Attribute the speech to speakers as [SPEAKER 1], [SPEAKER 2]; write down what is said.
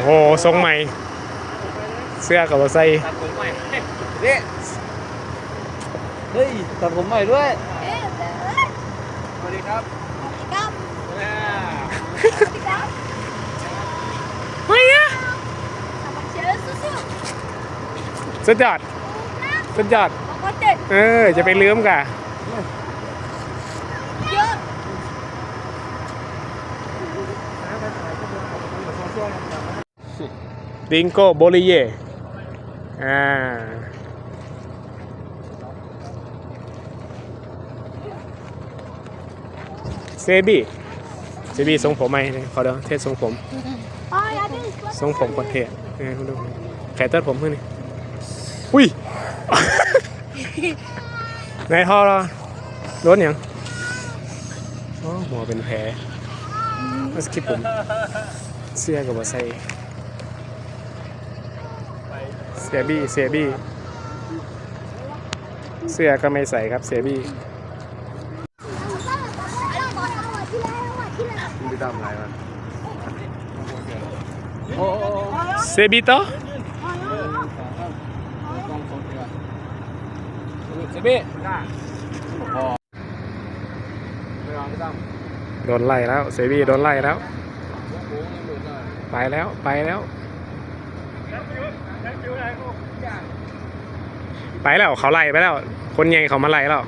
[SPEAKER 1] โอ้โหทรงใหม่ เสื้อกับใส่
[SPEAKER 2] ตัดผมใหม่นี่เฮ้ยตัดผมใหม่ด้วย
[SPEAKER 3] เอ๊ะเอ๊ะ
[SPEAKER 2] สวัสดีครับ
[SPEAKER 3] สวัสดีครับ
[SPEAKER 2] อ่า
[SPEAKER 3] สวัสดีครับ
[SPEAKER 1] ไม่อะ
[SPEAKER 3] สมัครเชียร์สู้
[SPEAKER 1] สุดยอด
[SPEAKER 3] ๆนะ
[SPEAKER 1] สุดยอด
[SPEAKER 3] บอกว่าเด็ด
[SPEAKER 1] เออจะไปลืมกะ
[SPEAKER 3] เยอะ
[SPEAKER 1] ดิงโก้โบลิเย่อ่าเซบีเซบีทรงผมไหมนี่ขอเดี๋ยวเทสทรงผม
[SPEAKER 3] อ๋ออย่าดื้อ
[SPEAKER 1] ทรงผมคนเทสนี่คุณดูแขนตัดผมขึ้นนี่อุ้ยในท่อเหรอรถยังอ๋อหัวเป็นแผลมาสกิปผมเสื้อกับว่าใส่ สียบี้เสียบี้เสื้อก็ไม่ใส่ครับเสียบี้
[SPEAKER 2] ไปทำอะไรมันโอ้โห
[SPEAKER 1] เซบิโต
[SPEAKER 2] เซบี้พอไปลองพี่ตั้ม
[SPEAKER 1] โดนไล่แล้วเซบี้โดนไล่แล้ว
[SPEAKER 2] โอ้โหยังหลุดเลย
[SPEAKER 1] ไปแล้วไปแล้ว ไปแล้วเขาไล่ไปแล้ว คนใหญ่เขามาไล่แล้ว